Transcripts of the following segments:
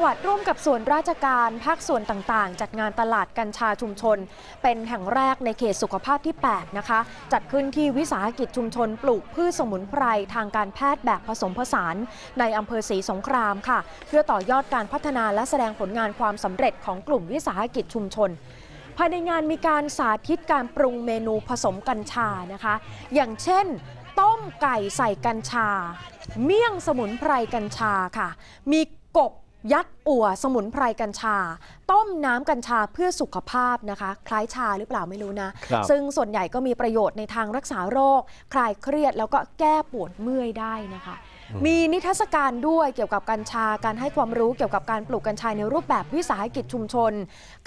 จังหวัดร่วมกับส่วนราชการภาคส่วนต่างๆ จัดงานตลาดกัญชาชุมชน เป็นแห่งแรกในเขตสุขภาพที่ 8 นะคะ จัดขึ้นที่วิสาหกิจชุมชน ปลูกพืชสมุนไพรทางการแพทย์แบบผสมผสาน ในอำเภอศรีสงครามค่ะ เพื่อต่อยอดการพัฒนาและแสดงผลงานความสำเร็จของกลุ่มวิสาหกิจชุมชนภายในงานมีการสาธิตการปรุงเมนูผสมกัญชานะคะ อย่างเช่น ต้มไก่ใส่กัญชา เมี่ยงสมุนไพรกัญชาค่ะ มีกบ ยัดอั่วสมุนไพรกัญชา ต้มน้ำกัญชาเพื่อสุขภาพนะคะ คล้ายชาหรือเปล่าไม่รู้นะครับซึ่งส่วนใหญ่ก็มีประโยชน์ในทางรักษาโรค คลายเครียดแล้วก็แก้ปวดเมื่อยได้นะคะ มีนิทรรศการด้วยเกี่ยวกับกัญชา การให้ความรู้เกี่ยวกับการปลูกกัญชาในรูปแบบวิสาหกิจชุมชน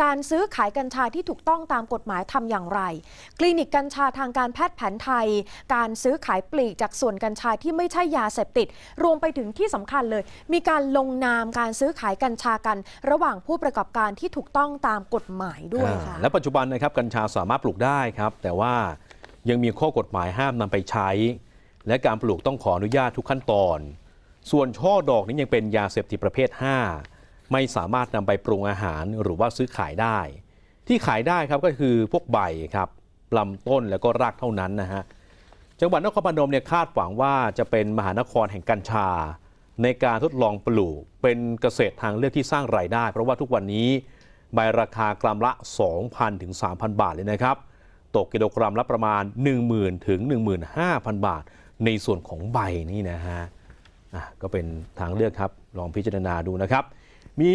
การซื้อขายกัญชาที่ถูกต้องตามกฎหมายทำอย่างไร คลินิกกัญชาทางการแพทย์แผนไทย การซื้อขายปลีกจากส่วนกัญชาที่ไม่ใช่ยาเสพติด รวมไปถึงที่สำคัญเลย มีการลงนามการซื้อขายกัญชากัน ระหว่างผู้ประกอบการที่ถูกต้องตามกฎหมายด้วยค่ะอ่าและปัจจุบันนะครับกัญชาสามารถปลูกได้ครับ แต่ว่ายังมีข้อกฎหมายห้ามนำไปใช้ และการปลูกต้องขออนุญาตทุกขั้นตอน ส่วนช่อดอกนี้ยังเป็นยาเสพติดประเภท 5 ไม่สามารถนำไปปรุงอาหารหรือว่าซื้อขายได้ ที่ขายได้ครับก็คือพวกใบครับลำต้นแล้วก็รากเท่านั้นนะฮะจังหวัดนครพนมเนี่ยคาดหวังว่าจะเป็นมหานครแห่งกัญชา ในการทดลองปลูกเป็นเกษตรทางเลือกที่สร้างรายได้ เพราะว่าทุกวันนี้ใบราคากรัมละ 2,000ถึง3,000 บาทเลยนะครับตกกิโลกรัมละประมาณ 10,000ถึง15,000 บาท ในส่วนของใบนี่นะฮะก็เป็นทางเลือกครับลองพิจารณาดูนะครับมี